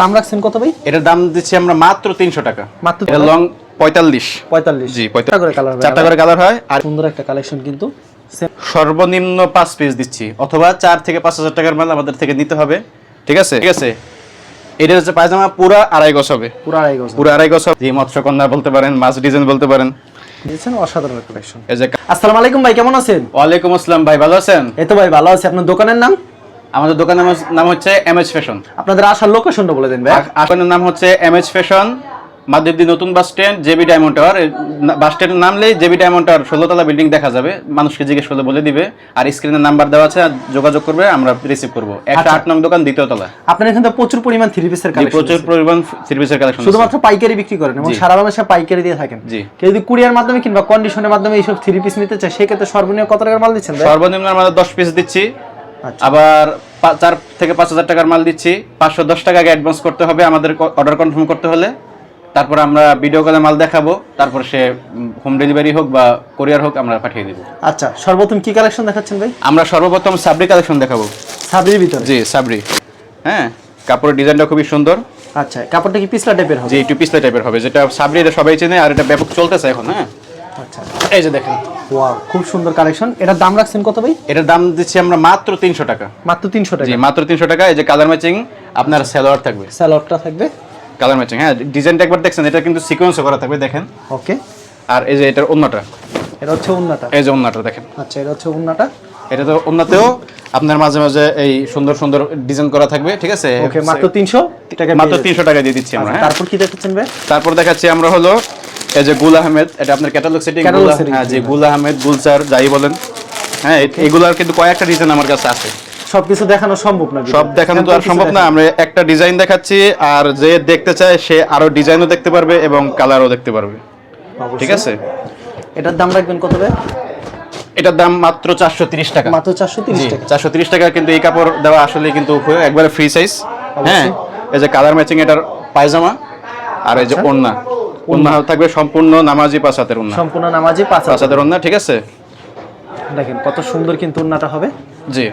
দাম রাখছেন কত ভাই? এটার দাম দিচ্ছি আমরা মাত্র তিনশো টাকা। মাত্র এটা লং পঁয়তাল্লিশ। পঁয়তাল্লিশ। জি চারটা করে কালার চারটা করে কালার হয় আর সুন্দর একটা কালেকশন কিন্তু। সর্বনিম্ন পাঁচ পিস দিচ্ছি অথবা চার থেকে পাঁচ হাজার টাকার মাল আমাদের থেকে নিতে হবে। ঠিক আছে? ঠিক আছে? এটা হচ্ছে পায়জামা পুরো আড়াই গজ হবে। পুরো আড়াই গজ পুরো আড়াই গজ হবে। মৎস্যকন্যা বলতে পারেন মাছ ডিজাইন বলতে পারেন। দিয়েছেন অসাধারণ কালেকশন আসসালামু আলাইকুম ভাই কেমন আছেন? ওয়ালাইকুম আসসালাম ভাই ভালো আছেন? এই তো ভাই ভালো আছি। আপনার দোকানের নাম? আমাদের দোকানের নাম- নাম হচ্ছে এম এচ ফ্যাশন আপনাদের আসার লোকেশনটা বলে দেন ভাই। আপনার নাম হচ্ছে এম এচ ফ্যাশন মাধবদী নতুন bus stand JB diamond tower bus স্ট্যান্ডের নামলেই জেবি ডায়মন্ড টাওয়ার ষোলোতলা বিল্ডিং দেখা যাবে। মানুষকে জিজ্ঞেস করলে বলে দিবে। আর স্ক্রিনের নাম্বার দেওয়া আছে আর যোগাযোগ করবে আমরা রিসিভ করব। একটা আচ্ছা। আট নং দোকান দ্বিতীয় তলা। আপনার এখানে তো প্রচুর পরিমাণ থ্রি পিসের কালেকশন প্রচুর পরিমাণ সার্ভিসের কালেকশন শুধুমাত্র পাইকারি বিক্রি করেন এবং। সারা বাংলাদেশে পাইকারি দিয়ে থাকেন। জি। কেউ যদি কুরিয়ার মাধ্যমে কিংবা কন্ডিশনের মাধ্যমে এইসব থ্রি পিস নিতে চায় সেক্ষেত্রে সর্বনিম্ন কত টাকার মাল দিচ্ছেন সর্বনিম্ন আমাদের দশ পিস দিচ্ছি। আবার চার থেকে পাঁচ হাজার টাকার মাল দিচ্ছি। পাঁচশো দশ টাকা আগে অ্যাডভান্স করতে হবে আমাদের অর্ডার কনফার্ম করতে হলে। তারপর আমরা ভিডিও কলে মাল দেখাবো তারপর সে হোম ডেলিভারি হোক বা কোরিয়ার হোক আমরা পাঠিয়ে দেবো। আচ্ছা সর্বপ্রথম কি কালেকশন দেখাচ্ছেন ভাই? আমরা সর্বপ্রথম সাবরি কালেকশন দেখাবো। সাবরির ভিতরে? জি সাবরি হ্যাঁ কাপড়ের ডিজাইনটা খুবই সুন্দর। আচ্ছা কাপড়টা কি পিছলা টাইপের হবে? যে একটু পিছলে টাইপের হবে যেটা সাবরি এটা সবাই চেনে আর এটা ব্যাপক চলতেছে এখন হ্যাঁ। আচ্ছা। এই যে দেখেন। ওয়াও খুব সুন্দর কালেকশন এটার দাম রাখছেন কত ভাই? এটার দাম দিচ্ছি আমরা মাত্র তিনশো টাকা। মাত্র তিনশো জি মাত্র তিনশো টাকা। এই যে কালার ম্যাচিং আপনার সালোয়ার থাকবে। থাকবে? কালার ম্যাচিং হ্যাঁ ডিজাইনটা একবার দেখছেন এটা কিন্তু সিকোয়েন্সও করা থাকবে দেখেন। ওকে। আর এই যে এটার এটা হচ্ছে এই যে দেখেন। আচ্ছা এটা হচ্ছে এটা তো অন্যতেও আপনার মাঝে মাঝে এই সুন্দর সুন্দর ডিজাইন করা থাকবে ঠিক আছে? ওকে মাত্র তিনশো? টাকা মাত্র তিনশো টাকা দিয়ে দিচ্ছি আমরা হ্যাঁ। তারপর কি দেখাচ্ছেন ভাই? তারপর দেখাচ্ছি আমরা হলো এই যে গুল আহমেদ এটা আপনার ক্যাটালগ সেটিং হ্যাঁ জি। গুল আহমেদ গুলচার যাই বলেন। হ্যাঁ এগুলার কিন্তু কয়েকটা ডিজাইন আমার কাছে আছে। সবকিছু দেখানো সম্ভব না সব দেখানো তো আর সম্ভব না আমরা একটা ডিজাইন দেখাচ্ছি আর যে দেখতে চায় সে আরও ডিজাইনও দেখতে পারবে এবং কালারও দেখতে পারবে। ঠিক আছে? এটার দাম রাখবেন কত ভাই? এটার দাম মাত্র চারশো তিরিশ টাকা। মাত্র চারশো তিরিশ টাকা। চারশো তিরিশ টাকা কিন্তু এই কাপড় দেওয়া আসলে কিন্তু একবারে ফ্রি সাইজ হ্যাঁ এই যে কালার ম্যাচিং এটার পায়জামা আর এই যে আচ্ছা। ওন্না থাকবে সম্পূর্ণ নামাজি পাঁচ হাতের ওন্না সম্পূর্ণ নামাজি পাঁচ পাঁচ হাতের ওন্না ঠিক আছে? দেখেন কত সুন্দর কিন্তু উন্নাটা হবে। জি।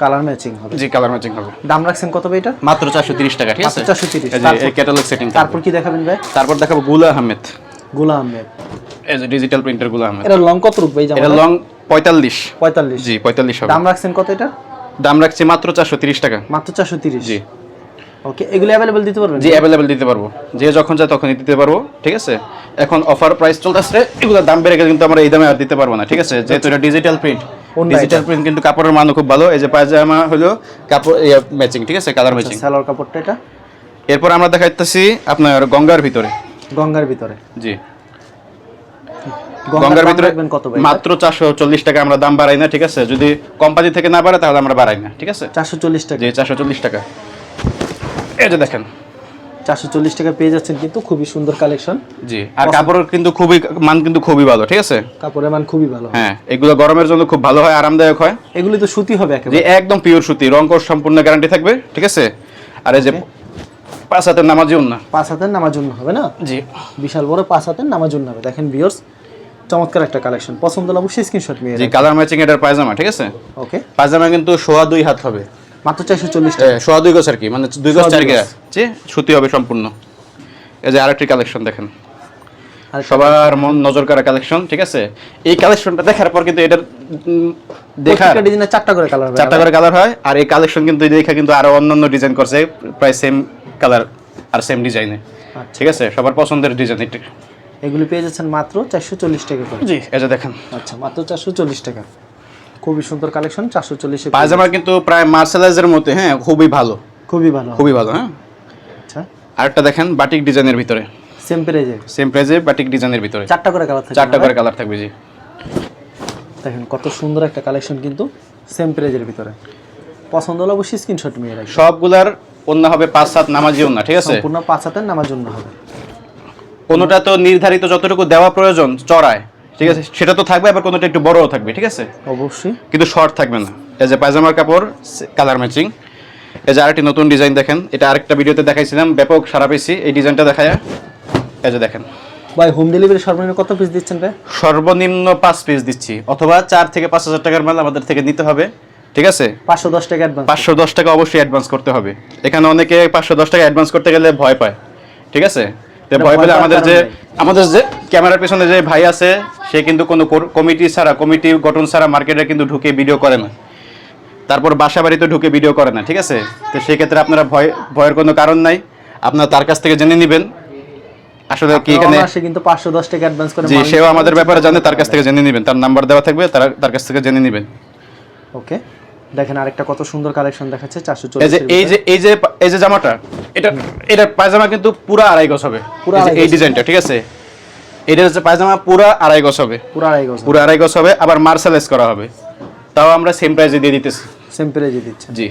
কালার ম্যাচিং হবে। জি কালার ম্যাচিং হবে। দাম রাখছেন কত ভাই এটা? মাত্র চারশো তিরিশ টাকা ঠিক আছে? 430 এই ক্যাটালগ সেটিং তারপর কি দেখাবেন ভাই? তারপর দেখাবো গুলা আহমেদ। গোলা আহমেদ। এই যে ডিজিটাল প্রিন্টারগুলা আহমেদ। এটা লং কত রূপ ভাই এটা লং পঁয়তাল্লিশ। পঁয়তাল্লিশ। জি পঁয়তাল্লিশ হবে। দাম রাখছেন কত এটা? দাম রাখছি মাত্র চারশো তিরিশ টাকা। মাত্র চারশো তিরিশ। জি। ওকে এগুলো অ্যাভেলেবেল দিতে পারবেন? জি অ্যাভেলেবেল দিতে পারব। যে যখন চায় তখনই দিতে পারব ঠিক আছে? এখন অফার প্রাইস চলতেছে এগুলোর দাম বেড়ে গেলে কিন্তু আমরা এই দামে আর দিতে পারব না ঠিক আছে? যেহেতু এটা ডিজিটাল প্রিন্ট ডিজিটাল প্রিন্ট কিন্তু কাপড়ের মানও খুব ভালো। এই যে পায়জামা হলো কাপড় ম্যাচিং ঠিক আছে? কালার ম্যাচিং সালোয়ার কাপড়টা এটা? এরপর আমরা দেখাইতেছি আপনার গঙ্গার ভিতরে। গঙ্গার ভিতরে। জি। গঙ্গার ভিতরে মাত্র চারশো চল্লিশ টাকা আমরা দাম বাড়াই না ঠিক আছে? যদি কোম্পানি থেকে না বাড়ে তাহলে আমরা বাড়াই না ঠিক আছে? চারশো চল্লিশ টাকা। জি চারশো চল্লিশ টাকা। এই যে দেখেন। চারশো চল্লিশ টাকা পেয়ে যাচ্ছেন কিন্তু খুবই সুন্দর কালেকশন। জি আর কাপড়ের কিন্তু খুবই মান কিন্তু খুবই ভালো ঠিক আছে? কাপড়ের মান খুবই ভালো। হ্যাঁ এগুলো গরমের জন্য খুব ভালো হয় আরামদায়ক হয়। এগুলি তো সুতি হবে একেবারে। একদম পিওর সুতি রং কোর সম্পূর্ণ গ্যারান্টি থাকবে ঠিক আছে? আর এই যে পাঁচ হাতের নামাজি না। পাঁচ হাতের নামার জন্য হবে না? জি। বিশাল বড় পাঁচ হাতের নামার জন্য হবে। দেখেন বিয়ার্স চমৎকার একটা কালেকশন পছন্দ হলে অবশ্যই স্ক্রিনশট নিয়ে জি কালার ম্যাচিং এটার পায়জামা ঠিক আছে? ওকে পায়জামা কিন্তু সোয়া দুই হাত হবে। মাত্র চারশো চল্লিশ টাকা। সোয়া দুই গছ আর কি মানে দুই গছ চার গেয়া সুতি হবে সম্পূর্ণ। এই যে আরেকটি কালেকশন দেখেন। সবার মন নজর করা কালেকশন ঠিক আছে? এই কালেকশনটা দেখার পর কিন্তু এটার দেখার ডিজাইনে চারটা করে কালার চারটা করে কালার হয় আর এই কালেকশন কিন্তু দেখা কিন্তু আরও অন্যান্য ডিজাইন করছে প্রায় সেম কালার আর সেম ডিজাইনে ঠিক আছে? সবার পছন্দের ডিজাইন এটা। এগুলি পেয়ে যাচ্ছেন মাত্র চারশো চল্লিশ টাকা করে। জি এটা দেখেন। আচ্ছা মাত্র চারশো চল্লিশ টাকা। খুবই সুন্দর কালেকশন চারশো চল্লিশে পায়জামা কিন্তু প্রায় মার্শালাইজের মধ্যে হ্যাঁ খুবই ভালো। খুবই ভালো। খুবই ভালো হ্যাঁ। আচ্ছা। আরেকটা দেখেন বাটিক ডিজাইনের ভিতরে। সেম প্রাইজে সেম প্রাইজে বাটিক ডিজাইনের ভিতরে। চারটা করে কালার থাকে চারটা করে কালার থাকবে জি। দেখেন কত সুন্দর একটা কালেকশন কিন্তু সেম প্রাইজের ভিতরে। পছন্দ হলে অবশ্যই স্ক্রিনশট নিয়ে রাখবেন। সবগুলার অন্য হবে পাঁচ সাত নামাজি অন্য ঠিক আছে? সম্পূর্ণ পাঁচ হাতের নামার জন্য হবে। কোনোটা তো নির্ধারিত যতটুকু দেওয়া প্রয়োজন চড়ায়। ঠিক আছে? সেটা তো থাকবে আবার কোনোটা একটু বড়ও থাকবে ঠিক আছে? অবশ্যই। কিন্তু শর্ট থাকবে না। এই যে পায়জামার কাপড় কালার ম্যাচিং এই যে আরেকটি নতুন ডিজাইন দেখেন। এটা আরেকটা ভিডিওতে দেখাইছিলাম ব্যাপক সারা পেয়েছি। এই ডিজাইনটা দেখায় এই যে দেখেন। ভাই হোম ডেলিভারি সর্বনিম্ন কত পিস দিচ্ছেন ভাই? সর্বনিম্ন পাঁচ পিস দিচ্ছি। অথবা চার থেকে পাঁচ হাজার টাকার মাল আমাদের থেকে নিতে হবে ঠিক আছে? পাঁচশো দশ টাকা অ্যাডভান্স পাঁচশো দশ টাকা অবশ্যই অ্যাডভান্স করতে হবে। এখানে অনেকে পাঁচশো দশ টাকা অ্যাডভান্স করতে গেলে ভয় পায় ঠিক আছে? ভয় পেলে আমাদের যে আমাদের যে ক্যামেরার পেছনে যে ভাই আছে সে কিন্তু কোনো কমিটি ছাড়া কমিটি গঠন ছাড়া মার্কেটে কিন্তু ঢুকে ভিডিও করে না। তারপর বাসা বাড়িতে ঢুকে ভিডিও করে না ঠিক আছে? তো সেক্ষেত্রে আপনারা ভয় ভয়ের কোনো কারণ নাই। আপনারা তার কাছ থেকে জেনে নেবেন। আসলে কি এখানে আসে কিন্তু পাঁচশো দশ টাকা অ্যাডভান্স করে জি সেও আমাদের ব্যাপারে জানে তার কাছ থেকে জেনে নেবেন। তার নাম্বার দেওয়া থাকবে তার তার কাছ থেকে জেনে নেবেন। ওকে দেখেন আরেকটা কত সুন্দর কালেকশন দেখাচ্ছে চারশো এই যে এই যে এই যে এই যে জামাটা এটা এটা পায়জামা কিন্তু পুরা আড়াই গজ হবে। এই। ডিজাইনটা ঠিক আছে? এটা হচ্ছে পায়জামা পুরা আড়াই গজ হবে। পুরো আড়াই গজ। পুরো আড়াই গজ হবে আবার মার্শালাইজ করা হবে। তাও আমরা সেম প্রাইসে দিয়ে দিতেছি। সেম প্রাইজে দিচ্ছে জি।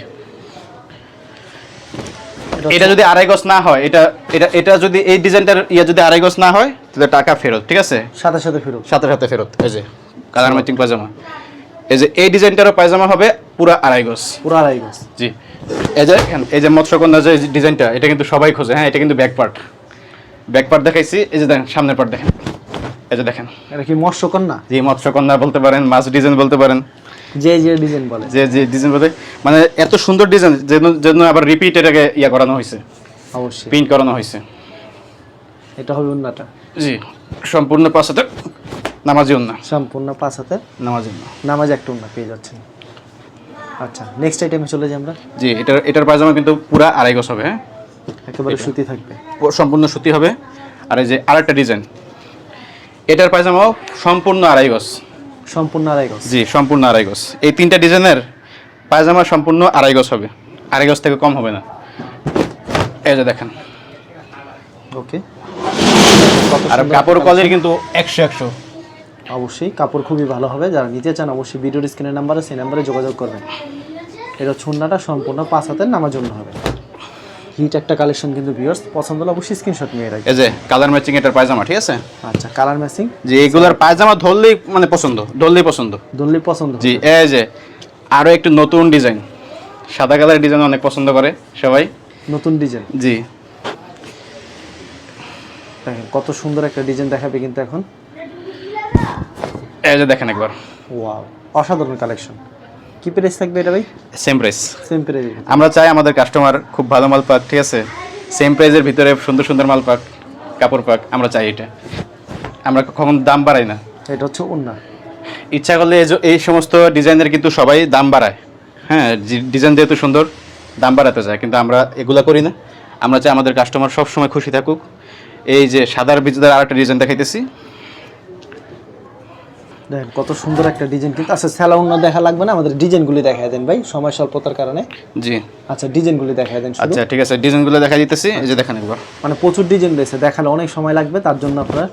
এটা যদি আড়াই গজ না হয় এটা এটা এটা যদি এই ডিজাইনটার ইয়ে যদি আড়াই গজ না হয় তাহলে টাকা ফেরত ঠিক আছে? সাথে সাথে ফেরত। সাথে সাথে ফেরত এই যে কালার ম্যাচিং পায়জামা। এই যে এই ডিজাইনটারও পায়জামা হবে পুরা আড়াই গজ। পুরো আড়াই গজ। জি। এই যে এই যে মৎস্যকন্যা যে ডিজাইনটা এটা কিন্তু সবাই খোঁজে। হ্যাঁ এটা কিন্তু ব্যাক পার্ট ব্যাক পার্ট দেখাইছি। এই যে দেখেন সামনের পার্ট দেখেন। এই যে দেখেন। এটা কি মৎস্যকন্যা? জি মৎস্যকন্যা বলতে পারেন মাছ ডিজাইন বলতে পারেন। যে যে ডিজাইন বলে। যে যে ডিজাইন বলতে মানে এত সুন্দর ডিজাইন জন্য আবার রিপিট এটাকে ইয়া করানো হয়েছে। অবশ্যই। প্রিন্ট করানো হয়েছে। এটা হবে উন্নাটা। জি সম্পূর্ণ পাশাতে নামাজি উন্না। সম্পূর্ণ পাঁচ হাতে নামাজি উন্না। নামাজ একটা উন্না পেয়ে যাচ্ছেন। আচ্ছা নেক্সট আইটেমে চলে যাই আমরা। জি এটার এটার পায়জামা কিন্তু পুরা আড়াই গজ হবে হ্যাঁ? একেবারে সুতি থাকবে। সম্পূর্ণ সুতি হবে। আর এই যে আরেকটা ডিজাইন এটার পায়জামাও সম্পূর্ণ আড়াই গজ। সম্পূর্ণ আড়াই গজ। জি সম্পূর্ণ আড়াই গজ। এই তিনটা ডিজাইনের পায়জামা সম্পূর্ণ আড়াই গজ হবে আড়াই গজ থেকে কম হবে না। এই যে দেখেন। ওকে আর কাপড় কোয়ালিটি কিন্তু একশো একশো। অবশ্যই কাপড় খুবই ভালো হবে। যারা নিতে চান অবশ্যই ভিডিওর স্ক্রিনের নাম্বারে সেই নাম্বারে যোগাযোগ করবেন। এটা ছুন্নাটা সম্পূর্ণ পাঁচ হাতের নামার জন্য হবে। হিট একটা কালেকশন কিন্তু ভিউয়ার্স পছন্দ হলে অবশ্যই স্ক্রিনশট নিয়ে রাখবেন। এই যে কালার ম্যাচিং এটার পায়জামা ঠিক আছে? আচ্ছা কালার ম্যাচিং যে এগুলার পায়জামা ধরলেই মানে পছন্দ ধরলেই পছন্দ। দললি পছন্দ জি এই যে আরও একটু নতুন ডিজাইন সাদা কালারের ডিজাইন অনেক পছন্দ করে সবাই। নতুন ডিজাইন জি। দেখেন কত সুন্দর একটা ডিজাইন দেখাবে কিন্তু এখন। এই যে দেখেন একবার। ওয়াও অসাধারণ কালেকশন কি প্রাইস থাকবে এটা ভাই? সেম প্রাইস সেম প্রাইস আমরা চাই আমাদের কাস্টমার খুব ভালো মাল পাক ঠিক আছে? সেম প্রাইজের ভিতরে সুন্দর সুন্দর মাল পাক কাপড় পাক আমরা চাই এটা। আমরা কখন দাম বাড়াই না। এটা হচ্ছে উন্না ইচ্ছা করলে এই যে- এই সমস্ত ডিজাইনের কিন্তু সবাই দাম বাড়ায়। হ্যাঁ ডিজাইন যেহেতু সুন্দর দাম বাড়াতে চায় কিন্তু আমরা এগুলা করি না। আমরা চাই আমাদের কাস্টমার সবসময় খুশি থাকুক। এই যে সাদার বীজদার আরেকটা ডিজাইন দেখাইতেছি। দেখেন কত সুন্দর একটা ডিজাইন কিন্তু আচ্ছা স্যালা উন্না দেখা লাগবে না আমাদের ডিজাইনগুলি দেখা দেন ভাই সময় স্বল্পতার কারণে। জি। আচ্ছা ডিজাইনগুলি দেখা দেন আচ্ছা ঠিক আছে ডিজাইনগুলো দেখা দিতেছি এই যে দেখেন একবার। মানে প্রচুর ডিজাইন রয়েছে দেখালে অনেক সময় লাগবে তার জন্য আপনার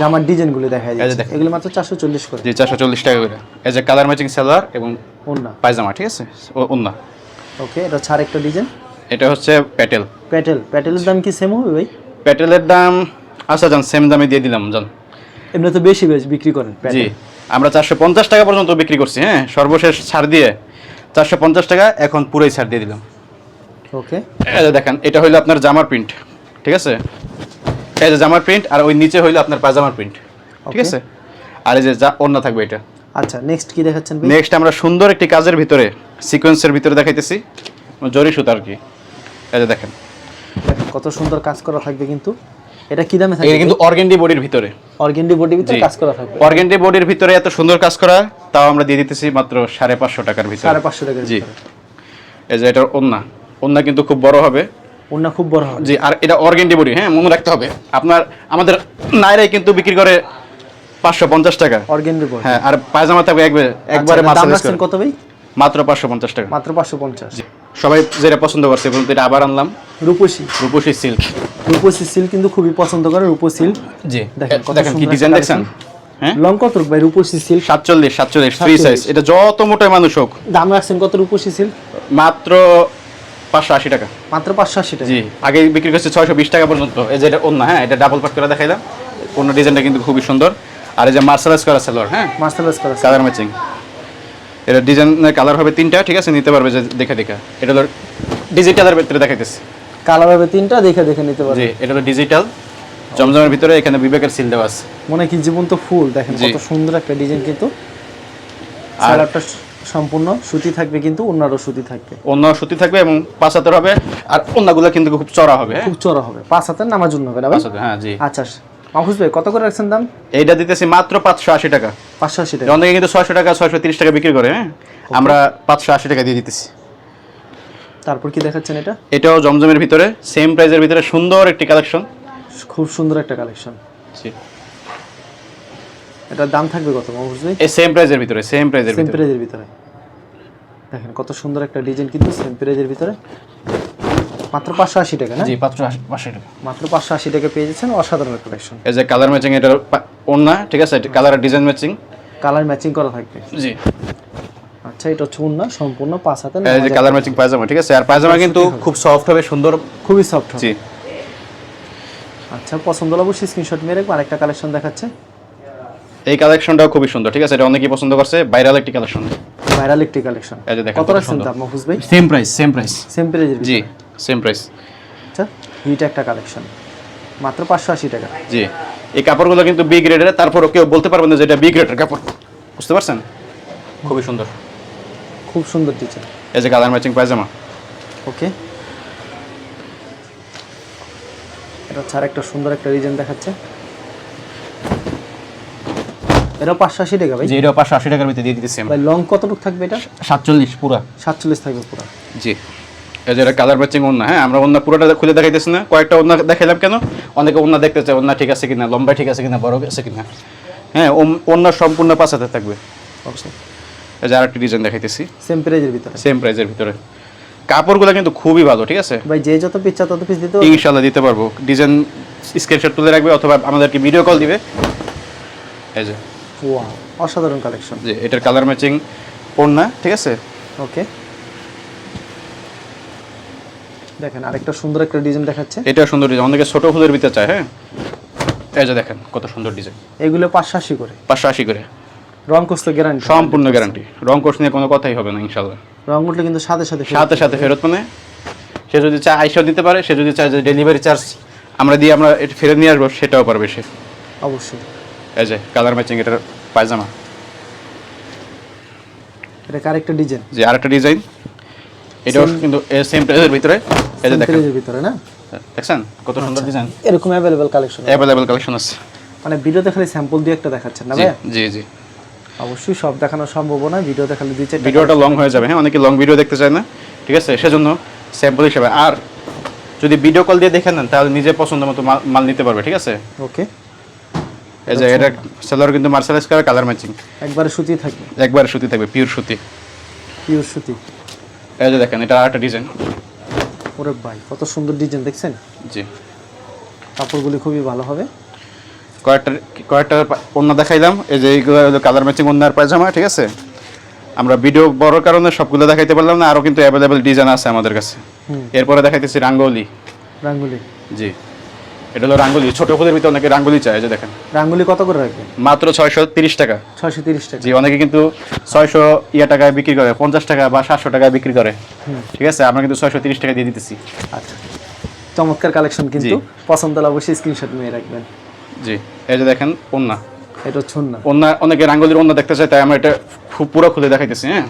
জামার ডিজাইনগুলি যে যাচ্ছে। এগুলি মাত্র চারশো চল্লিশ করে। জি চারশো চল্লিশ টাকা করে। এই যে কালার ম্যাচিং সালোয়ার এবং উন্না পায়জামা ঠিক আছে? ও ওন্না ওকে এটা ছাড় একটা ডিজাইন এটা হচ্ছে প্যাটেল। প্যাটেল প্যাটেলের দাম কি সেম হবে ভাই? প্যাটেলের দাম আচ্ছা যান সেম দামে দিয়ে দিলাম যান এমনি তো বেশি বেশ বিক্রি করেন জি আমরা চারশো পঞ্চাশ টাকা পর্যন্ত বিক্রি করছি হ্যাঁ? সর্বশেষ ছাড় দিয়ে চারশো পঞ্চাশ টাকা এখন পুরোই ছাড় দিয়ে দিলাম। ওকে। দেখেন এটা হইল আপনার জামার প্রিন্ট ঠিক আছে? এই যে জামার প্রিন্ট আর ওই নিচে হইল আপনার পাজামার প্রিন্ট ঠিক আছে? আর এই যে যা অন্য থাকবে এটা। আচ্ছা নেক্সট কি দেখাচ্ছেন নেক্সট আমরা সুন্দর একটি কাজের ভিতরে সিকোয়েন্সের ভিতরে দেখাইতেছি জরি সুতা আর কি। এই যে দেখেন। দেখেন কত সুন্দর কাজ করা থাকবে কিন্তু। এটা কি দামে থাকে এটা কিন্তু অর্গেন্ডি বডির ভিতরে। অর্গেন্ডি বডি ভিতরে কাজ করা থাকবে। অর্গেন্ডি বডির ভিতরে এত সুন্দর কাজ করা তাও আমরা দিয়ে দিতেছি মাত্র সাড়ে পাঁচশো টাকার ভিতরে। সাড়ে পাঁচশো টাকার জি। এই যে এটার ওন্না। ওন্না কিন্তু খুব বড় হবে। ওনা খুব বড় হবে। জি আর এটা অর্গেন্ডি বডি হ্যাঁ মনে রাখতে হবে। আপনার আমাদের নাইরাই কিন্তু বিক্রি করে পাঁচশো পঞ্চাশ টাকা। অর্গেন্ডি বডি হ্যাঁ আর পায়জামা থাকবে একবারে একবারে আচ্ছা, মার্সেলাইজ রাখছেন করে। কত ভাই? মাত্র পাঁচশো পঞ্চাশ টাকা। মাত্র পাঁচশো পঞ্চাশ। সবাই যেটা পছন্দ করছে বলতে এটা আবার আনলাম। রূপসী। রূপসী সিল্ক রূপসী সিল্ক কিন্তু খুবই পছন্দ করে রূপো সিল্ক জি। দেখেন দেখেন কি ডিজাইন দেখছেন? হ্যাঁ? লং কত ভাই রূপসী সিল্ক সাতচল্লিশ সাতচল্লিশ ফ্রি সাইজ এটা যত মোটাই মানুষ হোক। দাম রাখছেন কত রূপসী সিল্ক মাত্র পাঁচশো আশি টাকা। মাত্র পাঁচশো আশি টাকা। জি। আগে বিক্রি করছে ছয়শো বিশ টাকা পর্যন্ত। এই যে এটা অন্য হ্যাঁ এটা ডাবল পাট করে দেখাইলাম। অন্য ডিজাইনটা কিন্তু খুবই সুন্দর। আর এই যে মার্শালাইজ করা সালোয়ার হ্যাঁ? মাস্টারলেস করা কালার ম্যাচিং এটা ডিজাইনের কালার হবে তিনটা ঠিক আছে? নিতে পারবে দেখে দেখে। এটা হলো ডিজিটালের ভিতরে দেখাইতেছে। কালার হবে তিনটা দেখে দেখে নিতে পারবে। জি এটা হলো ডিজিটাল জমজমের ভিতরে এখানে বিবেকের সিল দেওয়া আছে। মনে কি জীবন্ত ফুল দেখেন কত সুন্দর একটা ডিজাইন কিন্তু। আর সালোয়ারটা সম্পূর্ণ সুতি থাকবে কিন্তু অন্যারও সুতি থাকবে। অন্য সুতি থাকবে এবং পাঁচ হাতের হবে। আর অন্যগুলো কিন্তু খুব চড়া হবে হ্যাঁ? খুব চড়া হবে। পাঁচ হাতের নামার জন্য হবে না হ্যাঁ জি। আচ্ছা। মাহফুজ ভাই কত করে রাখছেন দাম? এইটা দিতেছি মাত্র পাঁচশো আশি টাকা। পাঁচশো আশি টাকা। অনেকে কিন্তু ছয়শো টাকা ছয়শো তিরিশ টাকা বিক্রি করে হ্যাঁ? আমরা পাঁচশো আশি টাকা দিয়ে দিতেছি। তারপর কি দেখাচ্ছেন এটা? এটাও জমজমের ভিতরে সেম প্রাইজের ভিতরে সুন্দর একটি কালেকশন খুব সুন্দর একটা কালেকশন এটার দাম থাকবে কত মাহফুজ ভাই? এই সেম প্রাইজের ভিতরে সেম প্রাইজের সেম ভিতরে। প্রাইজের ভিতরে। দেখেন কত সুন্দর একটা ডিজাইন কিন্তু সেম প্রাইজের ভিতরে। মাত্র পাঁচশো আশি টাকা না? জি আশি পাঁচশো টাকা। মাত্র পাঁচশো আশি টাকা পেয়ে যাচ্ছেন অসাধারণ কালেকশন এই যে কালার ম্যাচিং এটা ওড়না ঠিক আছে? Colour design matching colour matching করা থাকবে। জি। আচ্ছা এটা হচ্ছে উন্না সম্পূর্ণ পাঁচ হাতে এই যে কালার ম্যাচিং পায়জামা ঠিক আছে? আর পায়জামা কিন্তু খুব সফট হবে সুন্দর। খুবই সফট জি। আচ্ছা পছন্দ হলে অবশ্যই স্ক্রিনশট মেরে রাখব আরেকটা কালেকশন দেখাচ্ছে। এই কালেকশনটাও খুবই সুন্দর ঠিক আছে? এটা অনেকেই পছন্দ করছে ভাইরাল একটি কালেকশন ভাইরাল একটি কালেকশন এই যে দেখেন কত রাখছেন মাহফুজ ভাই? Same price same price same প্রাইজের জি। সেম প্রাইস আচ্ছা হিট একটা কালেকশন মাত্র পাঁচশো আশি টাকা। জি। এই কাপড়গুলো কিন্তু বি গ্রেডের তারপরও কেউ বলতে পারবেন না যে এটা বি গ্রেডের কাপড়। বুঝতে পারছেন? খুবই সুন্দর। খুব সুন্দর টিচার এই যে কালার ম্যাচিং পায়জামা। ওকে। এটা ছাড়া একটা সুন্দর একটা রিজন দেখাচ্ছে। এটা পাঁচশো আশি টাকা ভাই। জি এটা পাঁচশো আশি টাকার ভিতরে দিয়ে দিতেছি ভাই লং কতটুকু থাকবে এটা? সাতচল্লিশ পুরা। সাতচল্লিশ থাকবে পুরো। জি। এই যে এটা কালার ম্যাচিং ওন্না হ্যাঁ আমরা ওন্না পুরোটা খুলে দেখাইতেছি না কয়েকটা ওন্না দেখাইলাম কেন? অনেকে ওন্না দেখতে চায় ওন্না ঠিক আছে কিনা লম্বা ঠিক আছে কিনা বড় আছে কিনা। হ্যাঁ অন্য সম্পূর্ণ পাঁচাতে থাকবে। এই যে আরেকটি ডিজাইন দেখাইতেছি। সেম প্রাইজের ভিতরে। সেম প্রাইজের ভিতরে। কাপড়গুলো কিন্তু খুবই ভালো ঠিক আছে? ভাই যে যত পিস তত পিস দিতে ইনশাল্লাহ দিতে পারব। ডিজাইন স্ক্রিনশট তুলে রাখবে অথবা আমাদেরকে ভিডিও কল দিবে। এই যে। ওয়া অসাধারণ কালেকশন যে এটার কালার ম্যাচিং ওড়না ঠিক আছে? ওকে দেখেন আরেকটা সুন্দর একটা ডিজাইন দেখাচ্ছে। এটা সুন্দর ডিজাইন অনেকে ছোট ফুলের ভিতরে চায় হ্যাঁ? এই যে দেখেন কত সুন্দর ডিজাইন। এগুলো পাঁচশো আশি করে। পাঁচশো আশি করে। রং কষ্ট গ্যারান্টি সম্পূর্ণ গ্যারান্টি রং কোর্স নিয়ে কোনো কথাই হবে না ইনশাল্লাহ রং উঠলে কিন্তু সাথে সাথে সাথে সাথে ফেরত মানে? সে যদি চায় আইসাও দিতে পারে সে যদি চায় যে ডেলিভারি চার্জ আমরা দিয়ে আমরা এটা ফেরত নিয়ে আসব সেটাও পারবে সে। অবশ্যই। এই যে কালার ম্যাচিং এটার পায়জামা। এটা আরেকটা ডিজাইন। যে আরেকটা ডিজাইন। এটাও কিন্তু সেম প্রাইসের ভিতরে। এই যে দেখেন। ভিতরে না? দেখছেন? কত সুন্দর ডিজাইন এরকম অ্যাভেলেবেল কালেকশন অ্যাভেলেবল কালেকশন আছে। মানে ভিডিওতে খালি স্যাম্পল দিয়ে একটা দেখাচ্ছেন না ভাই? জি জি। অবশ্যই সব দেখানো সম্ভব না ভিডিও দেখালে দুই চারটা ভিডিওটা লং হয়ে যাবে। হ্যাঁ অনেকে লং ভিডিও দেখতে চায় না। ঠিক আছে? সেজন্য স্যাম্পল হিসেবে। আর যদি ভিডিও কল দিয়ে দেখে নেন তাহলে নিজে পছন্দ মতো মাল- মাল নিতে পারবে। ঠিক আছে? ওকে এই যে এটা সেলার কিন্তু মার্শালাইজ করা কালার ম্যাচিং একবারে সুতি থাকবে। একবার সুতি থাকবে পিওর সুতি। পিওর সুতি। এই যে দেখেন এটা আরেকটা ডিজাইন ওরে ভাই কত সুন্দর ডিজাইন দেখছেন? জি। কাপড়গুলি খুবই ভালো হবে। কয়েকটা কয়েকটা অন্য দেখাইলাম। এই যে এইগুলো কালার ম্যাচিং অন্যার পায়জামা ঠিক আছে? আমরা ভিডিও বড় কারণে সবগুলো দেখাইতে পারলাম না আরও কিন্তু অ্যাভেলেবেল ডিজাইন আছে আমাদের কাছে। এরপরে দেখাইতেছি রাঙ্গলি। রাঙ্গোলি। জি। এটা হলো রাঙ্গলি। ছোট ফুলের ভিতরে অনেকে রাঙ্গলি চায় যে দেখেন। রাঙ্গুলি কত করে রাখবেন মাত্র ছয়শো তিরিশ টাকা। ছয়শো তিরিশ টাকা। জি অনেকে কিন্তু ছয়শো ইয়া টাকায় বিক্রি করে পঞ্চাশ টাকা বা সাতশো টাকায় বিক্রি করে। ঠিক আছে? আমরা কিন্তু ছয়শো তিরিশ টাকা দিয়ে দিতেছি। আচ্ছা। চমৎকার কালেকশন কিন্তু। পছন্দ হলে অবশ্যই স্ক্রিনশট নিয়ে রাখবেন। জি। এই যে দেখেন ওন্না এটা হচ্ছে না ওন্না অনেকে রাঙ্গলির ওন্না দেখতে চায় তাই আমরা এটা ফু- পুরো খুলে দেখাইতেছি হ্যাঁ?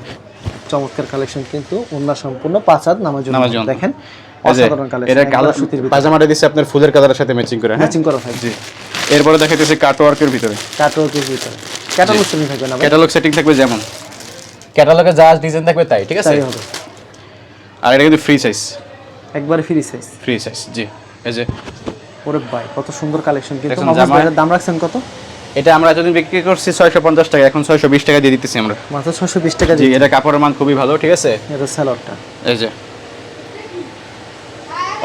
চমৎকার কালেকশন কিন্তু। অন্য সম্পূর্ণ পাঁচ হাত নামাজ। দেখেন এটা পাজামাটা দিচ্ছে আপনার ফুলের কালারের সাথে ম্যাচিং করে ম্যাচিং করা জি। এরপরে দেখাইতেছি কাটওয়ার্কের ভিতরে। কাটওয়ার্কের ভিতরে। ক্যাটালগ সেটিং থাকবে না ক্যাটালগ সেটিং থাকবে যেমন। ক্যাটালগে যা ডিজাইন থাকবে তাই ঠিক আছে? আর এটা কিন্তু ফ্রি সাইজ একবারে ফ্রি সাইজ ফ্রি সাইজ জি। এই যে। ওরে ভাই কত সুন্দর কালেকশন কিন্তু দাম রাখছেন কত? এটা আমরা এতদিন বিক্রি করছি ছয়শো পঞ্চাশ টাকা এখন ছয়শো বিশ টাকা দিয়ে দিতেছি আমরা। মাত্র ছশো বিশ টাকা দিয়ে এটা কাপড়ের মান খুবই ভালো ঠিক আছে? এটা স্যালোডটা এই যে।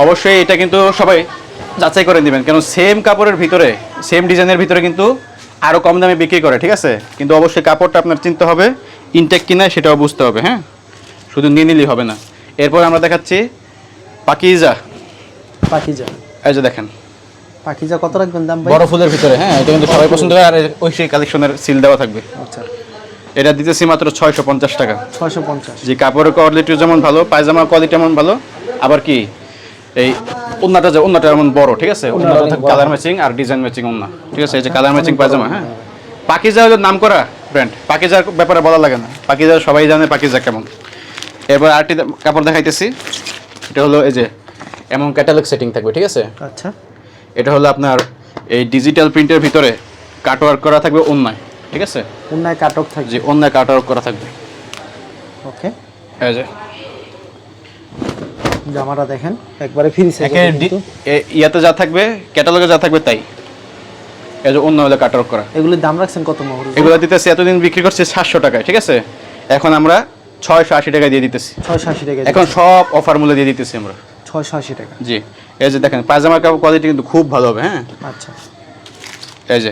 অবশ্যই এটা কিন্তু সবাই যাচাই করে নেবেন। কেন সেম কাপড়ের ভিতরে সেম ডিজাইনের ভিতরে কিন্তু আরও কম দামে বিক্রি করে ঠিক আছে? কিন্তু অবশ্যই কাপড়টা আপনার চিনতে হবে ইনটেক কিনা সেটাও বুঝতে হবে হ্যাঁ? শুধু নিয়ে নিলেই হবে না। এরপর আমরা দেখাচ্ছি পাকিজা। পাকিজা। এই যে দেখেন। পাকিজা কত রাখবেন দাম বড় ফুলের ভিতরে হ্যাঁ এটা কিন্তু সবাই পছন্দ করে আর ওই সেই কালেকশনের সিল দেওয়া থাকবে। আচ্ছা। এটা দিতেছি মাত্র ছয়শো পঞ্চাশ টাকা। ছয়শো পঞ্চাশ। যে কাপড়ের কোয়ালিটি যেমন ভালো পায়জামার কোয়ালিটি এমন ভালো আবার কি? এই ওন্নাটা যে ওন্নাটা এমন বড় ঠিক আছে? ওন্নাটা বড়। কালার ম্যাচিং আর ডিজাইন ম্যাচিং ওন্না ঠিক আছে? এই যে কালার ম্যাচিং পায়জামা হ্যাঁ? পাকিজা হলো নাম করা ব্র্যান্ড পাকিজার ব্যাপারে বলা লাগে না। পাকিজা সবাই জানে পাকিজা কেমন। এরপর আরেকটি দা- কাপড় দেখাইতেছি। এটা হলো এই যে এমন ক্যাটালগ সেটিং থাকবে ঠিক আছে? আচ্ছা। এটা হলো আপনার এই ডিজিটাল প্রিন্টের ভিতরে কাটওয়ার্ক করা থাকবে অন্যায় ঠিক আছে? অন্যায় কাটক থাকবে। অন্যায় কাটওয়ার্ক করা থাকবে। ওকে এই যে জামাটা দেখেন একবারে ফ্রি সাইজ ইয়াতে যা থাকবে ক্যাটালগে যা থাকবে তাই। এই যে অন্য হলে কাটওয়ার্ক করা। এগুলির দাম রাখছেন কত মহর? এগুলো দিতেছি এতদিন বিক্রি করছি সাতশো টাকায় ঠিক আছে? এখন আমরা ছয়শো আশি টাকায় দিয়ে দিতেছি। ছয়শো আশি টাকা এখন সব অফার মূল্যে দিয়ে দিতেছি আমরা। ছয়শো আশি টাকা। জি। এই যে দেখেন পায়জামার কাপড় কোয়ালিটি কিন্তু খুব ভালো হবে হ্যাঁ? আচ্ছা। এই যে।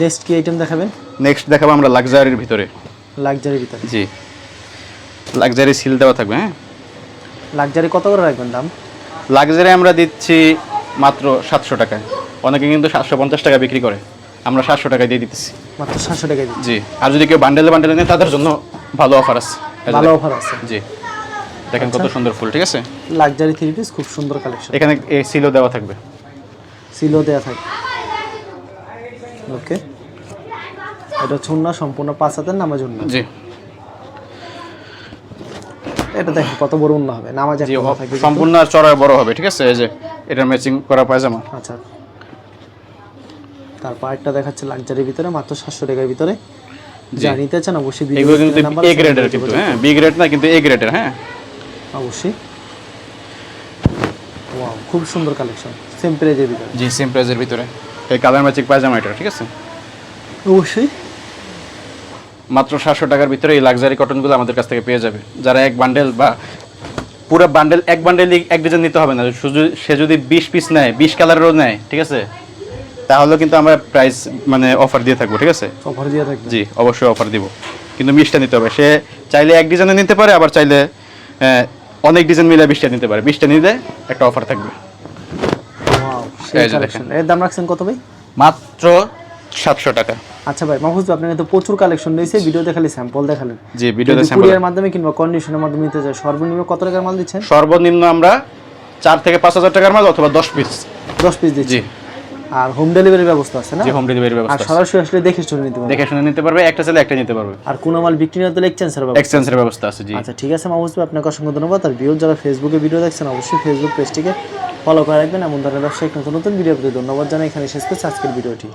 নেক্সট কি আইটেম দেখাবেন? নেক্সট দেখাবো আমরা লাক্সারির ভিতরে। লাক্সারির ভিতরে। জি। লাক্সারি সিল দেওয়া থাকবে হ্যাঁ? লাক্সারি কত করে রাখবেন দাম? লাক্সারি আমরা দিচ্ছি মাত্র সাতশো টাকায়। অনেকে কিন্তু সাতশো পঞ্চাশ টাকা বিক্রি করে। আমরা সাতশো টাকায় দিয়ে দিতেছি। মাত্র সাতশো টাকা দিচ্ছি। জি। আর যদি কেউ বান্ডেলে বান্ডেলে নেয় তাদের জন্য ভালো অফার আছে। ভালো অফার আছে। জি। দেখেন কত সুন্দর ফুল ঠিক আছে? লাক্সারি থ্রি পিস খুব সুন্দর কালেকশন এখানে সিলও দেওয়া থাকবে। সিলও দেওয়া থাকবে ওকে এটা ছুন্না সম্পূর্ণ পাঁচ হাতের নামাজ জি। এটা দেখেন কত বড় উন্না হবে। নামাজ সম্পূর্ণ আর চড়ায় বড় হবে ঠিক আছে? এই যে এটা ম্যাচিং করা পায়জামা। আচ্ছা। তারপর একটা দেখাচ্ছে লাক্সারির ভিতরে মাত্র সাতশো টাকার ভিতরে। যা নিতে চান অবশ্যই এগুলো কিন্তু এ গ্রেডের কিন্তু হ্যাঁ বি গ্রেড না কিন্তু এ গ্রেডের হ্যাঁ। অবশ্যই। ওয়াও খুব সুন্দর কালেকশন সেম প্রাইজের ভিতরে। জি সেম প্রাইজের ভিতরে। এই কালার ম্যাচিং পায়জামা এটা ঠিক আছে? অবশ্যই। মাত্র সাতশো টাকার ভিতরে এই লাক্সারি কটনগুলো আমাদের কাছ থেকে পেয়ে যাবে। যারা এক বান্ডেল বা পুরো বান্ডেল এক বান্ডেল এক ডিজাইন নিতে হবে না। শুধু সে যদি বিশ পিস নেয় বিশ কালারেরও নেয় ঠিক আছে? তাহলে কিন্তু আমরা প্রাইস মানে অফার দিয়ে থাকব ঠিক আছে? অফার দিয়ে থাকবে। জি অবশ্যই অফার দিব। কিন্তু বিশটা নিতে হবে। সে চাইলে এক ডিজাইনে নিতে পারে আবার চাইলে অনেক ডিজাইন মিলে বিশটা নিতে পারে। বিশটা নিলে একটা অফার থাকবে। এর দাম রাখছেন কত ভাই? মাত্র সাতশো টাকা। আচ্ছা ভাই মাহফুজ ভাই আপনার তো প্রচুর কালেকশন রয়েছে ভিডিওতে খালি স্যাম্পল দেখালেন। জি ভিডিওতে স্যাম্পল কুরিয়ার মাধ্যমে কিংবা কন্ডিশনের মাধ্যমে নিতে চাই সর্বনিম্ন কত টাকার মাল দিচ্ছেন? সর্বনিম্ন আমরা চার থেকে পাঁচ হাজার টাকার মাল অথবা দশ পিস দশ পিস দিচ্ছি। জি। আর হোম ডেলিভারির ব্যবস্থা আছে না? জি হোম ডেলিভারি আর ব্যবস্থা আছে। সরাসরি আসলে দেখে শুনে নিতে পারবেন দেখে শুনে নিতে পারবে একটা চাইলে একটা নিতে পারবে। আর কোনো মাল বিক্রি না হলে এক্সচেঞ্জের ব্যবস্থা এক্সচেঞ্জের ব্যবস্থা আছে জি। আচ্ছা ঠিক আছে মাহফুজ ভাই আপনাকে অসংখ্য ধন্যবাদ। আর ভিডিও যারা ফেসবুকে ভিডিও দেখছেন অবশ্যই ফেসবুক পেজটিকে ফলো করে রাখবেন। এমন ধরনের ব্যবসায়িক নতুন নতুন ভিডিও পেতে ধন্যবাদ জানাই। এখানে শেষ করছি আজকের ভিডিওটি